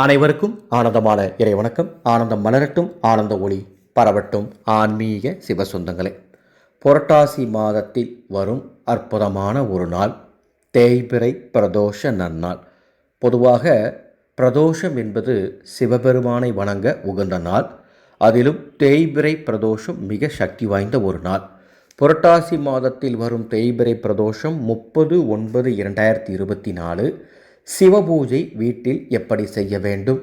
அனைவருக்கும் ஆனந்தமான இறை வணக்கம். ஆனந்தம் மலரட்டும் ஆனந்த ஒளி பரவட்டும். ஆன்மீக சிவசொந்தங்களே புரட்டாசி மாதத்தில் வரும் அற்புதமான ஒரு நாள் தேய்பிறை பிரதோஷ நன்னாள். பொதுவாக பிரதோஷம் என்பது சிவபெருமானை வணங்க உகந்த நாள். அதிலும் தேய்பிறை பிரதோஷம் மிக சக்தி வாய்ந்த ஒரு நாள். புரட்டாசி மாதத்தில் வரும் தேய்பிறை பிரதோஷம் முப்பது ஒன்பது இரண்டாயிரத்தி இருபத்தி நாலு சிவபூஜை வீட்டில் எப்படி செய்ய வேண்டும்?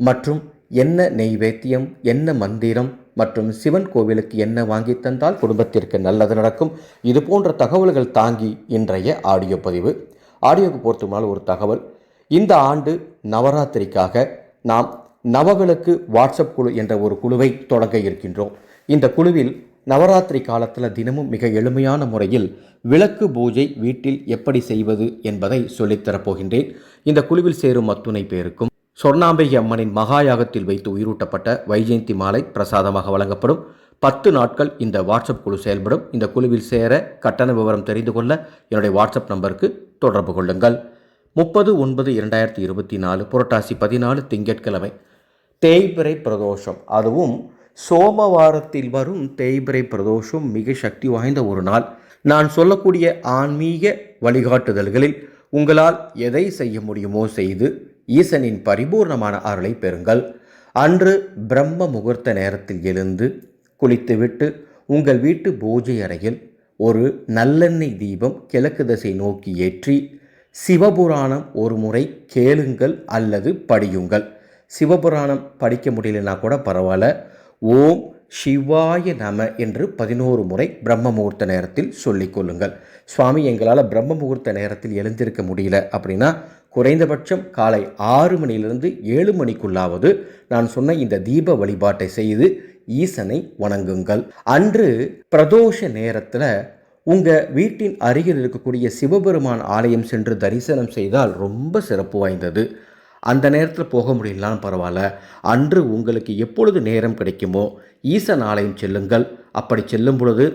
மற்றும் என்ன நெய்வேத்தியம் என்ன மந்திரம் மற்றும் சிவன் கோவிலுக்கு என்ன வாங்கி தந்தால் குடும்பத்திற்கு நல்லது நடக்கும்? இது போன்ற தகவல்கள் தாங்கி இன்றைய ஆடியோ பதிவு. ஆடியோக்கு பொறுத்துமால் ஒரு தகவல். இந்த ஆண்டு நவராத்திரிக்காக நாம் நவவிளக்கு வாட்ஸ்அப் குழு என்ற ஒரு குழுவை தொடங்க இருக்கின்றோம். இந்த குழுவில் நவராத்திரி காலத்தில் தினமும் மிக எளிமையான முறையில் விளக்கு பூஜை வீட்டில் எப்படி செய்வது என்பதை சொல்லித்தரப்போகின்றேன் இந்த குழுவில் சேரும் அத்துணை பேருக்கும் சொர்ணாம்பிகை அம்மனின் மகாயாகத்தில் வைத்து உயிரூட்டப்பட்ட வைஜெயந்தி மாலை பிரசாதமாக வழங்கப்படும். பத்து நாட்கள் இந்த வாட்ஸ்அப் குழு செயல்படும். இந்த குழுவில் சேர கட்டண விவரம் தெரிந்து கொள்ள என்னுடைய வாட்ஸ்அப் நம்பருக்கு தொடர்பு கொள்ளுங்கள். முப்பது ஒன்பது இரண்டாயிரத்தி இருபத்தி நாலு புரட்டாசி பதினாலு திங்கட்கிழமை. தேய்பிறை பிரதோஷம். அதுவும் சோமவாரத்தில் வரும் தேய்பிரை பிரதோஷம் மிக சக்தி வாய்ந்த ஒரு நாள். நான் சொல்லக்கூடிய ஆன்மீக வழிகாட்டுதல்களில் உங்களால் எதை செய்ய முடியுமோ செய்து ஈசனின் பரிபூர்ணமான அருளை பெறுங்கள். அன்று பிரம்ம முகூர்த்த நேரத்தில் எழுந்து குளித்துவிட்டு உங்கள் வீட்டு பூஜை அறையில் ஒரு நல்லெண்ணெய் தீபம் கிழக்கு திசை நோக்கி ஏற்றி சிவபுராணம் ஒரு முறை கேளுங்கள் அல்லது படியுங்கள். சிவபுராணம் படிக்க முடியலனா கூட பரவாயில்ல. ஓம் சிவாய நம என்று பதினோரு முறை பிரம்ம முகூர்த்த நேரத்தில் சொல்லிக் கொள்ளுங்கள். சுவாமி எங்களால் பிரம்ம முகூர்த்த நேரத்தில் எழுந்திருக்க முடியல அப்படின்னா குறைந்தபட்சம் காலை ஆறு மணியிலிருந்து ஏழு மணிக்குள்ளாவது நான் சொன்ன இந்த தீப வழிபாட்டை செய்து ஈசனை வணங்குங்கள். அன்று பிரதோஷ நேரத்தில் உங்கள் வீட்டின் அருகில் இருக்கக்கூடிய சிவபெருமான் ஆலயம் சென்று தரிசனம் செய்தால் ரொம்ப சிறப்பு வாய்ந்தது. அந்த நேரத்தில் போக முடியலனாலும் பரவாயில்ல. அன்று உங்களுக்கு எப்பொழுது நேரம் கிடைக்குமோ ஈசன் ஆலயம் செல்லுங்கள். அப்படி செல்லும் பொழுது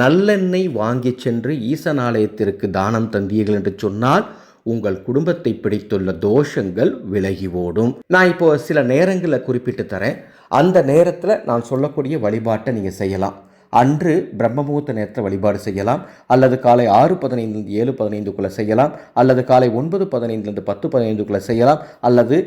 நல்லெண்ணெய் வாங்கி சென்று ஈசன் ஆலயத்திற்கு தானம் தந்தீர்கள் என்று சொன்னால் உங்கள் குடும்பத்தை பிடித்துள்ள தோஷங்கள் விலகி ஓடும். நான் இப்போ சில நேரங்களை குறிப்பிட்டு தரேன். அந்த நேரத்தில் நான் சொல்லக்கூடிய வழிபாட்டை நீங்கள் செய்யலாம். அன்று பிரம்மமுகூர்த்த நேரத்தில் வழிபாடு செய்யலாம். அல்லது காலை ஆறு பதினைந்துலேருந்து ஏழு பதினைந்துக்குள்ளே செய்யலாம். அல்லது காலை ஒன்பது பதினைந்துலேருந்து பத்து பதினைந்துக்குள்ளே செய்யலாம். அல்லது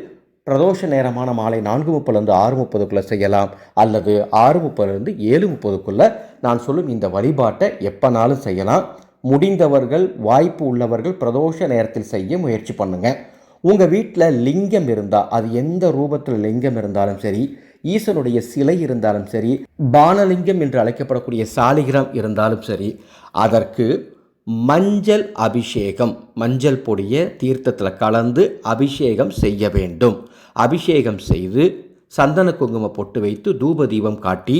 பிரதோஷ நேரமான மாலை நான்கு முப்பதுலேருந்து ஆறு முப்பதுக்குள்ளே செய்யலாம். அல்லது ஆறு முப்பதுலேருந்து ஏழு முப்பதுக்குள்ளே நான் சொல்லும் இந்த வழிபாட்டை எப்போனாலும் செய்யலாம். முடிந்தவர்கள் வாய்ப்பு உள்ளவர்கள் பிரதோஷ நேரத்தில் செய்ய முயற்சி பண்ணுங்கள் உங்கள் வீட்டில் லிங்கம் இருந்தால் அது எந்த ரூபத்தில் லிங்கம் இருந்தாலும் சரி ஈசனுடைய சிலை இருந்தாலும் சரி பானலிங்கம் என்று அழைக்கப்படக்கூடிய சாலிகிராம் இருந்தாலும் சரி அதற்கு மஞ்சள் அபிஷேகம் மஞ்சள் பொடியை தீர்த்தத்தில் கலந்து அபிஷேகம் செய்ய வேண்டும். அபிஷேகம் செய்து சந்தன குங்கும பொட்டு வைத்து தூப தீபம் காட்டி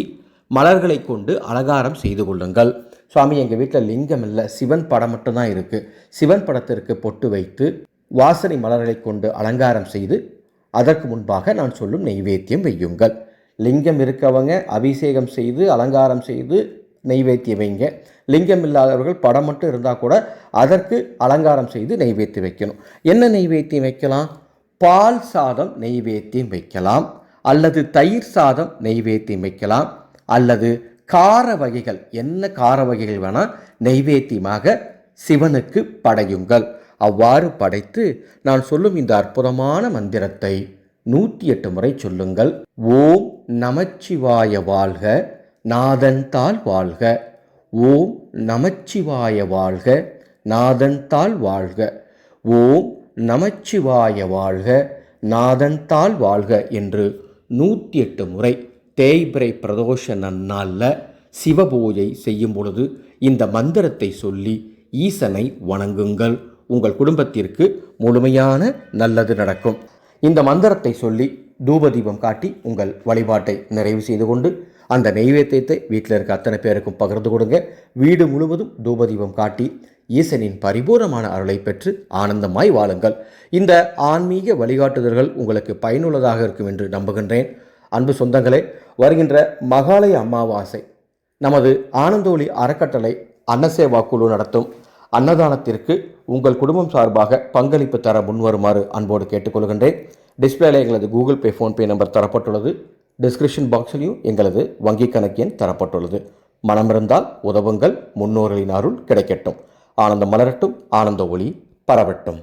மலர்களை கொண்டு அலங்காரம் செய்து கொள்ளுங்கள். சுவாமி எங்கள் வீட்டில் லிங்கம் இல்லை சிவன் படம் மட்டும்தான் இருக்குது சிவன் படத்திற்கு பொட்டு வைத்து வாசனை மலர்களை கொண்டு அலங்காரம் செய்து அதற்கு முன்பாக நான் சொல்லும் நெய்வேத்தியம் வையுங்கள். லிங்கம் இருக்கவங்க அபிஷேகம் செய்து அலங்காரம் செய்து நெய்வேத்தியம் வைங்க. லிங்கம் இல்லாதவர்கள் படம் மட்டும் இருந்தால் கூட அதற்கு அலங்காரம் செய்து நெய்வேத்தியம் வைக்கணும். என்ன நெய்வேத்தியம் வைக்கலாம்? பால் சாதம் நெய்வேத்தியம் வைக்கலாம். அல்லது தயிர் சாதம் நெய்வேத்தியம் வைக்கலாம். அல்லது கார வகைகள் என்ன கார வகைகள் வேணால் நெய்வேத்தியமாக சிவனுக்கு படையுங்கள். அவ்வாறு படைத்து நான் சொல்லும் இந்த அற்புதமான மந்திரத்தை நூற்றி எட்டு முறை சொல்லுங்கள். ஓம் நமச்சிவாய வாழ்க நாதன் தாள் வாழ்க. ஓம் நமச்சிவாய வாழ்க நாதன் தாள் வாழ்க. ஓம் நமச்சிவாய வாழ்க நாதன் தாள் வாழ்க என்று நூற்றி எட்டு முறை தேய்பிரை பிரதோஷ நன்னாளில் சிவபூஜை செய்யும் பொழுது இந்த மந்திரத்தை சொல்லி ஈசனை வணங்குங்கள். உங்கள் குடும்பத்திற்கு முழுமையான நல்லது நடக்கும். இந்த மந்திரத்தை சொல்லி தூபதீபம் காட்டி உங்கள் வழிபாட்டை நிறைவு செய்து கொண்டு அந்த நெய்வேத்தியத்தை வீட்டில் இருக்க அத்தனை பேருக்கும் பகிர்ந்து கொடுங்க. வீடு முழுவதும் தூபதீபம் காட்டி ஈசனின் பரிபூர்ணமான அருளை பெற்று ஆனந்தமாய் வாழுங்கள். இந்த ஆன்மீக வழிகாட்டுதல்கள் உங்களுக்கு பயனுள்ளதாக இருக்கும் என்று நம்புகின்றேன். அன்பு சொந்தங்களே வருகின்ற மகாலய அமாவாசை நமது ஆனந்தோலி அறக்கட்டளை அன்னசேவா குழு நடத்தும் அன்னதானத்திற்கு உங்கள் குடும்பம் சார்பாக பங்களிப்பு தர முன்வருமாறு அன்போடு கேட்டுக்கொள்கின்றேன். டிஸ்பிளேல எங்களது கூகுள் பே ஃபோன்பே நம்பர் தரப்பட்டுள்ளது. டிஸ்கிரிப்ஷன் பாக்ஸிலையும் எங்களது வங்கி கணக்கு எண் தரப்பட்டுள்ளது. மனமிருந்தால் உதவுங்கள். முன்னோர்களின் அருள் கிடைக்கட்டும். ஆனந்தம் மலரட்டும். ஆனந்த ஒளி பரவட்டும்.